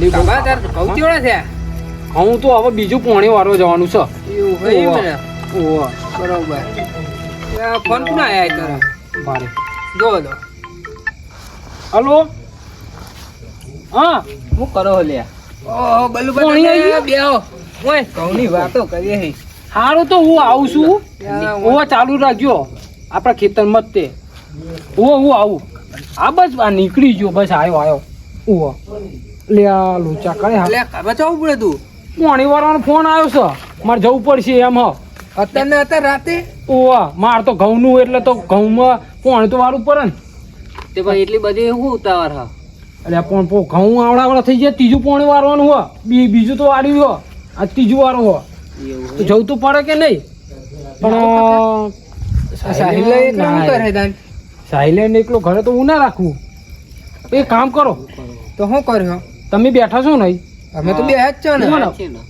તાર ઘઉં કેવડા છે હું તો હવે બીજું પોણી વાળો જવાનું છે. ઓવા બરોબર. ફોન કોણ આયા તારા? મારે. જો દો હલો? હા? હું કરો લ્યા? ઓહો બલ્લુ કોણી આઈ બેહો ઓય. ઘઉંની વાતો કરીએ હે. સારું તો હું આવું છું. યા, ચાલુ રાખજો. આપણા ખેતરમાં જ તે. ઓહો હું આવું. આ બસ આ નીકળી ગયો. બસ આવ્યો આવ્યો ઓવા લે આ લોચા કરે હા. લે કાબા પડે તું. પોણી વાળાનો ફોન આવ્યો છે. મારે જવું પડશે એમ હ. અત્યારે ને અત્યારે રાતે? ઓવા માર તો ઘઉંનું એટલે તો ઘઉંમાં પાણી તો વાળું પડે ને. તે ભાઈ એટલી બધી શું ઉતાવળ હા? એટલે પણ પો ઘઉં આવડાવડા થઈ જાય ત્રીજું પાણી વાળવાનું હો બી બીજું તો વાળ્યું હો આ ત્રીજું વાળું હો તો જવું તો પડે કે નહીં? પણ સાહિલે તાન એકલો ઘરે તો હું ના રાખવું એક કામ કરો. તો શું કર્યો તમે બેઠા છો નહીં અમે તો બે જ છો ને.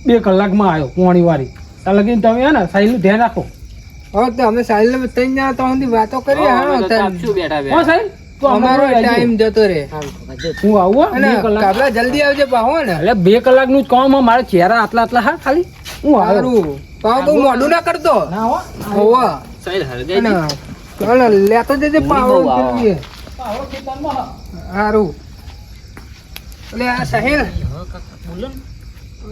બે કલાકમાં આવ્યો પોણી વાળી. ત્યાં લગીને તમે હે ને સાહિલનું ધ્યાન રાખો. હવે તો અમે સાહિલ ને ત્રણ જણા તો સુધી વાતો કરીએ હા. સાહિલ તો અમારો અમારો ટાઈમ જતો રે હું આવું બે કલાક. કાબલા જલ્દી આવજે પાહો ને. એટલે બે કલાકનું જ કામ હો, મારા ચહેરા આટલા આટલા હા ખાલી. હું સારું. પાહો બહુ મોડું ના કરતો. ના હો હોવા. અને ચાલો લેતો જજે પાહો ફેરવીએ. એટલે આ સાહેલ.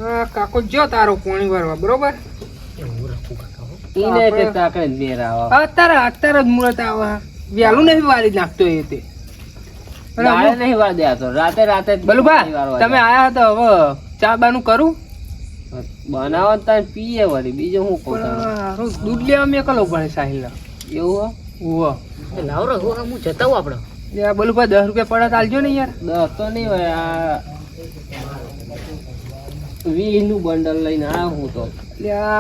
આ કાકો જો તારો પોણી ભરવા બરોબર? અત્યારે અત્યારે જ મુહૂર્ત આવે વહેલું નહીં વાળી નાખતો એ તે. અને હું- બલુભા તમે આયા તો હવે ચા બાનું કરું? બનાવો તાર પીએ વળી બીજું હું કહું દૂધ લેવા મેકલો પડે સાહિલ એવું હો? ઓવો યા બલુભા દસ રૂપિયા પડે ચાલજો ને યાર. દસ તો નહીં હોય આ વીનું બંડલ લઈને આવું હું તો.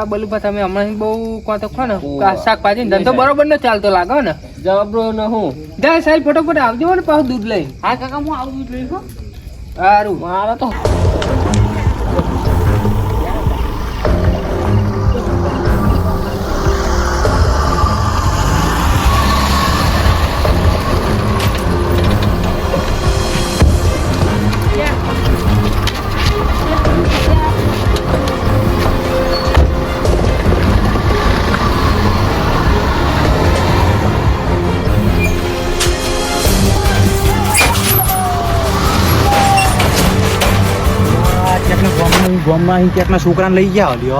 બલુભા તમે હમણાં બહુ કોણ તો ખો ને. કા- શાકભાજી ધંધો બરોબર ન ચાલતો લાગે ને. જબરો ને હું. જાય સાહેબ ફટોફટ આવજો ને પાછું દૂધ લઈ હા કાકા હું આવું દૂધ હો. સારું. મારા તો ગામમાં ક્યાંકના છોકરાને લઈ ગયા. લ્યો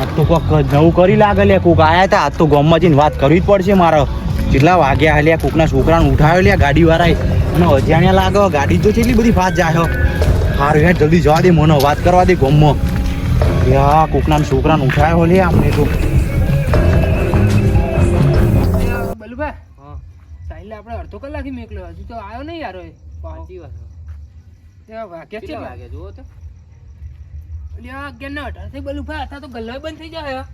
આજ તો કોક નવું કરી લાગે લે કોક આયા હતા. આજ તો ગામમાં જઈને વાત કરવી જ પડશે મારે. કેટલા વાગ્યા હલ્યા કોકના છોકરાને ઉઠાવ્યો લ્યા ગાડી વાળાએ. અને અજાણ્યા લાગે ગાડી તો કેટલી બધી ફાસ્ટ જાય સારું યાર જલ્દી જવા દે મને વાત કરવા દે ગામમાં. યા કોકના છોકરાને ઉઠાવ્યો લે અમને તો. બલુભા સાહિલ આપણે અડધો કલાક મેકલો. હજુ તો આવ્યો નહીં યાર એ પાહો. સાચી વાત છે. ત્યાં વાગ્યા કેટલા કેટલા? વાગે જુઓ તો. આ અગિયાર ને થઈ બલુભા હતા તો ગલ્લો બંધ થઈ જાય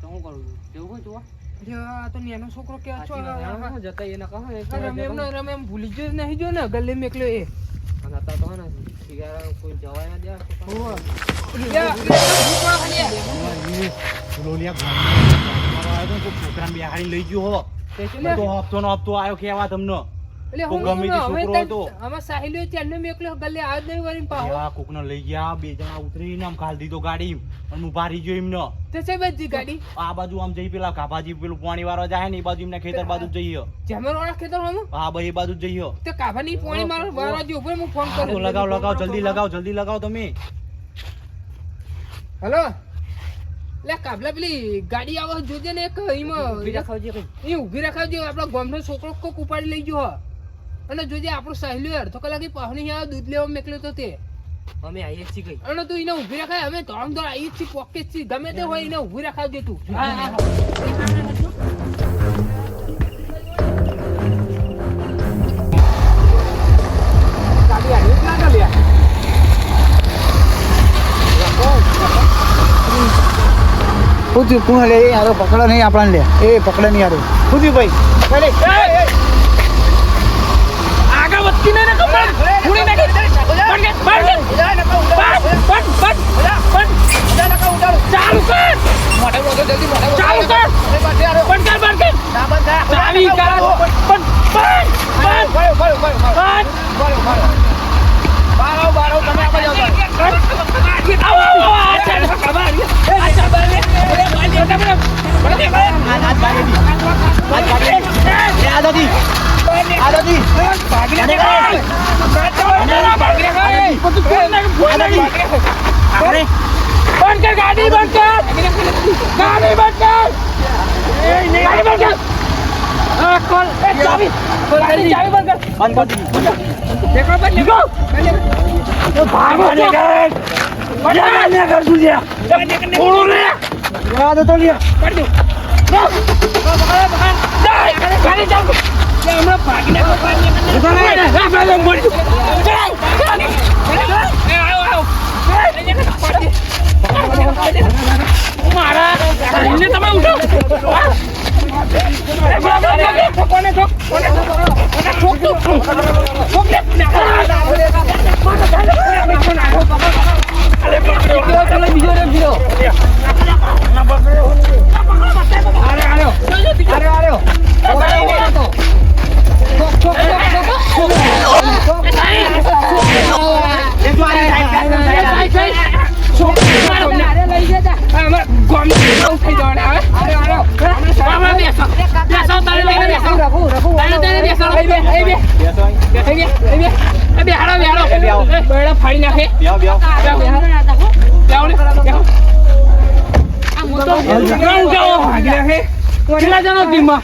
તો હું કરું છું? જેવું હોય જોવા? એટલે તો નાનો છોકરો કે છો જતા એને કહો રમે એમ ને રમે એમ ભૂલી ગયો જ નહીં જો ને ગલ્લે મેકલ્યો એ. અને અત્યારે તો ને સિગારા કોઈ જવાય ના દે લ્યા કોક છોકરાને લઈ ગયો હો. તો હપ્તો નો હપ્તો આવ્યો કેવા તમને. એટલે હું ગમે તે હવે છોકરો હતો. આમાં સાહિલ્યો ત્યારનો મેકલ્યો ગલ્લે આજ નહીં વળી પાહો યા કોકને લઈ ગયા બે જણા ઉતરીને આમ ખાલી દીધો ગાડી અને હું ભારી ગયો એમને. તો છે બધી ગાડી? આ બાજુ આમ જઈ પેલા કાભાજી પેલું પાણી જાય ને એ બાજુ એમના ખેતર બાજુ જઈએ. જમર વાળા ખેતરમાં હા ભાઈ એ બાજુ જઈએ. તો કાભાની પોણી મારો વાળા જો ઉપર હું ફોન કરું. લગાવ લગાવ જલ્દી લગાવ. જલ્દી લગાવ તમે. હેલો? લે કાબલા પેલી ગાડી આવો જોજે ને એક એમાં ઊભી આપડે કઈ. એ ઊભી રખાવજો આપણા ગામનો છોકરો કોક ઉપાડી લઈ ગયો હ. અને જોજે આપણો સહેલ્યો અડધો કલાકે પાહણી આવે દૂધ લેવા મેકલ્યો તો તે. અમે આવીએ છીએ કઈ. અને તું એને ઊભી રખાય અમે ધોમ તો આવીએ જ છીએ પોકે છીએ. ગમે તે હોય એને ઊભી રખાવજે તું. હા, કોણ લે એ હારો પકડો નહીં આપણને લે. એ પકડે નહીં યારો શું થયું ભાઈ બારો બારો તમે ભાગી કોલ એ ચાવી ગાડી ચાવી બંધ કર બંધ કરી દીધી. દેખો બંધ નીકળો તો ભાગો ને કર મજા ને કર સુજે થોડું લે જવા દો તો લ્યો. કરી દો ગાડી ચાલુ હમણાં ભાગીને મળી મારા શરીરને તમે ઉઠો કોને ઠોક કોને ઠોક ઠોક ઠોક બીજો રે બીજો ફાડી નાખે. બેહો, બેહો. કેટલા જણો ટીમમાં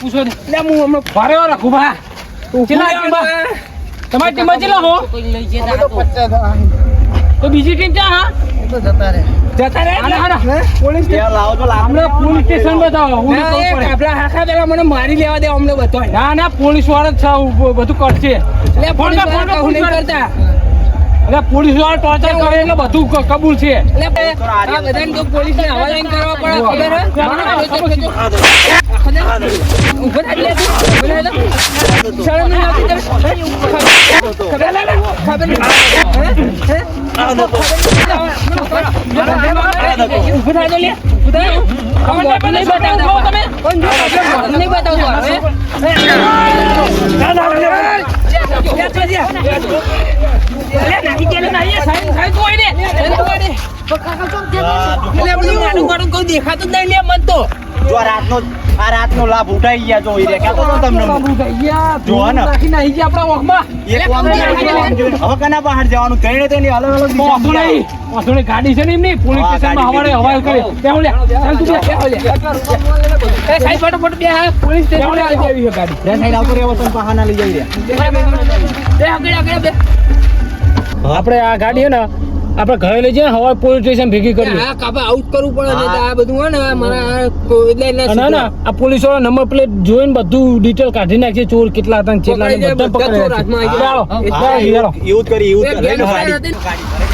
પૂછો ને હું હમણાં ભારે રાખું ભા કેટલા તમારી ટીમમાં કેટલા હો? તો બીજી ટીમ ક્યાં હા? જતા રહે પોલીસ. હમણાં પોલીસ સ્ટેશન બતાવો. હું હાખા પેલા મને મારી લેવા દે અમને બધો ના ના પોલીસવાળા જ છે બધું કરશે. એટલે ફોન ફોન પોલીસવાળા. કરતા. એટલે પોલીસવાળા ટોર્ચર કરે એટલે બધું કબૂલ છે. એટલે બધાને તો કરવા પડે ખબર? ખબર ખબર નહીં? ખબર નહીં? હે? હે? ઊભો થાય તો લે. ઊભો થાય. નહીં આપણે મોઢું નહીં બતાવતો હવે. નાખી દે, લે નાખી દે. સાઈડ- સાઈડ તો હોય ને. સાઈડ ને. દેખાતું જ નહીં લે મન તો. જો આ રાતનો આ રાતનો લાભ ઉઠાઈ ગયા જો તો તમને ગયા. જો ને. નાખી નાખી ગયા આપણા ઓખમાં. એક. હવે કના બહાર જવાનું? ત્રણે અલગ અલગ ગાડી છે ને એમની? પોલીસ સ્ટેશનમાં ગાડી હવારે હવાઈ કરે. બેહો લે ચાલ તું લે એ સાઈડ ફટાફટ બે પોલીસ સ્ટેશન આવી આવી છે ગાડી. બે સાઈડ આવતો રહ્યો તમે પહાના લઈ જઈ રહ્યા. બે આગળ આગળ બે. આપણે આ ગાડી હે ને આપણે ઘરે લઈ જઈએ હવા પોલીસ સ્ટેશન ભેગી કરી આ કાપા આઉટ કરવું પડે ને આ બધું હોય ને મારા એટલે ના ના ના આ પોલીસવાળા નંબર પ્લેટ જોઈને બધું ડિટેલ કાઢી નાખશે ચોર કેટલા હતા કેટલા બધા પકડી ચાલો. એવું કરી એવું કરી